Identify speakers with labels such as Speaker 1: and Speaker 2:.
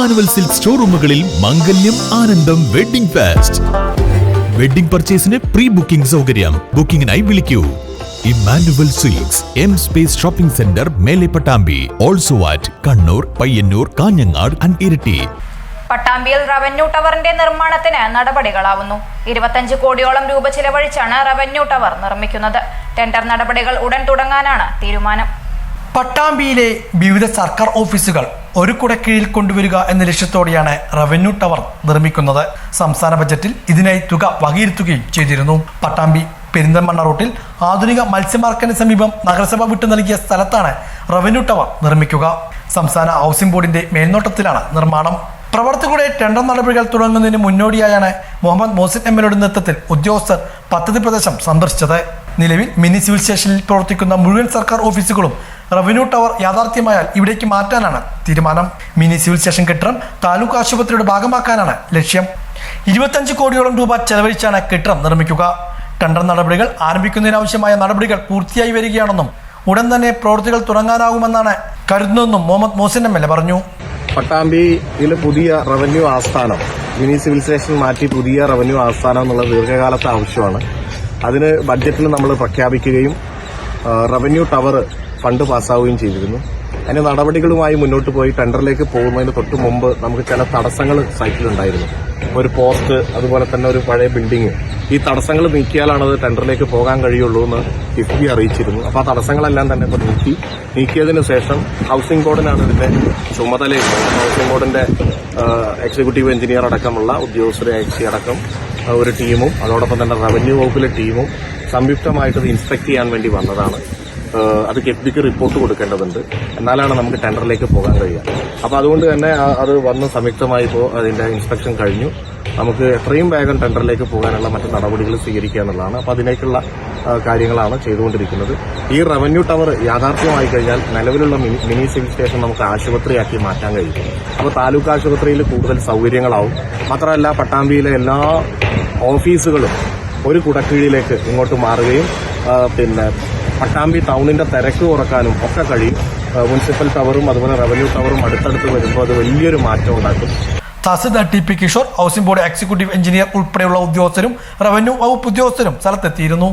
Speaker 1: Emmanuel silk ഷോറൂമുകളിൽ Mangalyam Anandam wedding fast. Wedding പർച്ചേസിന് pre booking സൗകര്യം. ബുക്കിംഗിനായി വിളിക്കൂ. Immanuel silks M space shopping centre Mele Pattambi. Also at Kannur Payyanur Kanhangad and Iritty.
Speaker 2: പട്ടാമ്പിയിൽ revenue ടവറിന്റെ നിർമ്മാണത്തിന് നടപടികളാവുന്നു. ഇരുപത്തഞ്ച് കോടിയോളം രൂപ ചിലവഴിച്ചാണ് റവന്യൂ ടവർ നിർമ്മിക്കുന്നത്. ടെൻഡർ നടപടികൾ ഉടൻ തുടങ്ങാനാണ് തീരുമാനം.
Speaker 3: പട്ടാമ്പിയിലെ വിവിധ സർക്കാർ ഓഫീസുകൾ ഒരു കുടക്കീഴിൽ കൊണ്ടുവരിക എന്ന ലക്ഷ്യത്തോടെയാണ് റവന്യൂ ടവർ നിർമ്മിക്കുന്നത്. സംസ്ഥാന ബജറ്റിൽ ഇതിനായി തുക വകയിരുത്തുകയും ചെയ്തിരുന്നു. പട്ടാമ്പി പെരിന്തൽമണ്ണ റൂട്ടിൽ ആധുനിക മത്സ്യമാർക്കറ്റിന് സമീപം നഗരസഭ വിട്ടു നൽകിയ സ്ഥലത്താണ് റവന്യൂ ടവർ നിർമ്മിക്കുക. സംസ്ഥാന ഹൗസിംഗ് ബോർഡിന്റെ മേൽനോട്ടത്തിലാണ് നിർമ്മാണം. പ്രവർത്തകരുടെ ടെൻഡർ നടപടികൾ തുടങ്ങുന്നതിന് മുന്നോടിയായാണ് മുഹമ്മദ് മോസിൻ എം നേതൃത്വത്തിൽ ഉദ്യോഗസ്ഥർ പദ്ധതി പ്രദേശം സന്ദർശിച്ചത്. നിലവിൽ മിനി സിവിൽ സ്റ്റേഷനിൽ പ്രവർത്തിക്കുന്ന മുഴുവൻ സർക്കാർ ഓഫീസുകളും റവന്യൂ ടവർ യാഥാർത്ഥ്യമായാൽ ഇവിടേക്ക് മാറ്റാനാണ് തീരുമാനം. മിനി സിവിൽ സ്റ്റേഷൻ കെട്ടിടം താലൂക്ക് ആശുപത്രിയുടെ ഭാഗമാക്കാനാണ് ലക്ഷ്യം. ഇരുപത്തഞ്ച് കോടിയോളം രൂപ ചെലവഴിച്ചാണ് കെട്ടിടം നിർമ്മിക്കുക. ടെൻഡർ നടപടികൾ ആരംഭിക്കുന്നതിനാവശ്യമായ നടപടികൾ പൂർത്തിയായി വരികയാണെന്നും ഉടൻ തന്നെ പ്രവൃത്തികൾ തുടങ്ങാനാകുമെന്നാണ് കരുതുന്നതെന്നും മുഹമ്മദ് മോസിൻ എം എൽ പറഞ്ഞു.
Speaker 4: പട്ടാമ്പിയിലെ പുതിയ റവന്യൂ ആസ്ഥാനം. മിനി സിവിൽ സ്റ്റേഷൻ മാറ്റി പുതിയ റവന്യൂ ആസ്ഥാനം എന്നുള്ള ദീർഘകാലത്തെ ആവശ്യമാണ്. അതിന് ബഡ്ജറ്റിൽ നമ്മൾ പ്രഖ്യാപിക്കുകയും റവന്യൂ ടവർ ഫണ്ട് പാസ്സാവുകയും ചെയ്തിരുന്നു. അതിന് നടപടികളുമായി മുന്നോട്ട് പോയി ടെൻഡറിലേക്ക് പോകുന്നതിന് തൊട്ട് മുമ്പ് നമുക്ക് ചില തടസ്സങ്ങൾ സൈറ്റിലുണ്ടായിരുന്നു ഒരു പോസ്റ്റ് അതുപോലെ തന്നെ ഒരു പഴയ ബിൽഡിംഗ് ഈ തടസ്സങ്ങൾ നീക്കിയാലാണ് അത് ടെൻഡറിലേക്ക് പോകാൻ കഴിയുള്ളൂ എന്ന് കിഫ്ബി അറിയിച്ചിരുന്നു. അപ്പോൾ ആ തടസ്സങ്ങളെല്ലാം തന്നെ ഇപ്പോൾ നീക്കി. നീക്കിയതിന് ശേഷം ഹൗസിംഗ് ബോർഡിനാണ് ഇതിന്റെ ചുമതലയുള്ളത്. ഹൗസിംഗ് ബോർഡിന്റെ എക്സിക്യൂട്ടീവ് എഞ്ചിനീയർ അടക്കമുള്ള ഉദ്യോഗസ്ഥരെ അയച്ചി അടക്കം ഒരു ടീമും അതോടൊപ്പം തന്നെ റവന്യൂ വകുപ്പിലെ ടീമും സംയുക്തമായിട്ട് ഇൻസ്പെക്ട് ചെയ്യാൻ വേണ്ടി വന്നതാണ്. അത് കിഫ്ബിക്ക് റിപ്പോർട്ട് കൊടുക്കേണ്ടതുണ്ട്. എന്നാലാണ് നമുക്ക് ടെൻഡറിലേക്ക് പോകാൻ കഴിയുക. അപ്പോൾ അതുകൊണ്ട് തന്നെ അത് വന്ന് സംയുക്തമായി ഇപ്പോൾ അതിന്റെ ഇൻസ്പെക്ഷൻ കഴിഞ്ഞു. നമുക്ക് എത്രയും വേഗം ടെൻഡറിലേക്ക് പോകാനുള്ള മറ്റു നടപടികൾ സ്വീകരിക്കുക എന്നുള്ളതാണ്. അപ്പോൾ അതിലേക്കുള്ള കാര്യങ്ങളാണ് ചെയ്തുകൊണ്ടിരിക്കുന്നത്. ഈ റവന്യൂ ടവർ യാഥാർത്ഥ്യമായി കഴിഞ്ഞാൽ നിലവിലുള്ള മിനി സിവിൽ സ്റ്റേഷൻ നമുക്ക് ആശുപത്രിയാക്കി മാറ്റാൻ കഴിയും. അപ്പോൾ താലൂക്ക് ആശുപത്രിയിൽ കൂടുതൽ സൗകര്യങ്ങളാവും. മാത്രമല്ല പട്ടാമ്പിയിലെ എല്ലാ ഓഫീസുകളും ഒരു കുടക്കീഴിലേക്ക് ഇങ്ങോട്ട് മാറുകയും പിന്നെ പട്ടാമ്പി ടൗണിന്റെ തിരക്ക് കുറക്കാനും ഒക്കെ കഴിയും. മുനിസിപ്പൽ ടവറും അതുപോലെ റവന്യൂ ടവറും അടുത്തടുത്ത് വരുമ്പോൾ അത് വലിയൊരു മാറ്റം ഉണ്ടാക്കും.
Speaker 3: Tahsildar T P Kishore housing board executive engineer ഉൾപ്പെടെയുള്ള ഉദ്യോഗസ്ഥരും റവന്യൂ വകുപ്പ് ഉദ്യോഗസ്ഥരും സ്ഥലത്തെത്തിയിരുന്നു.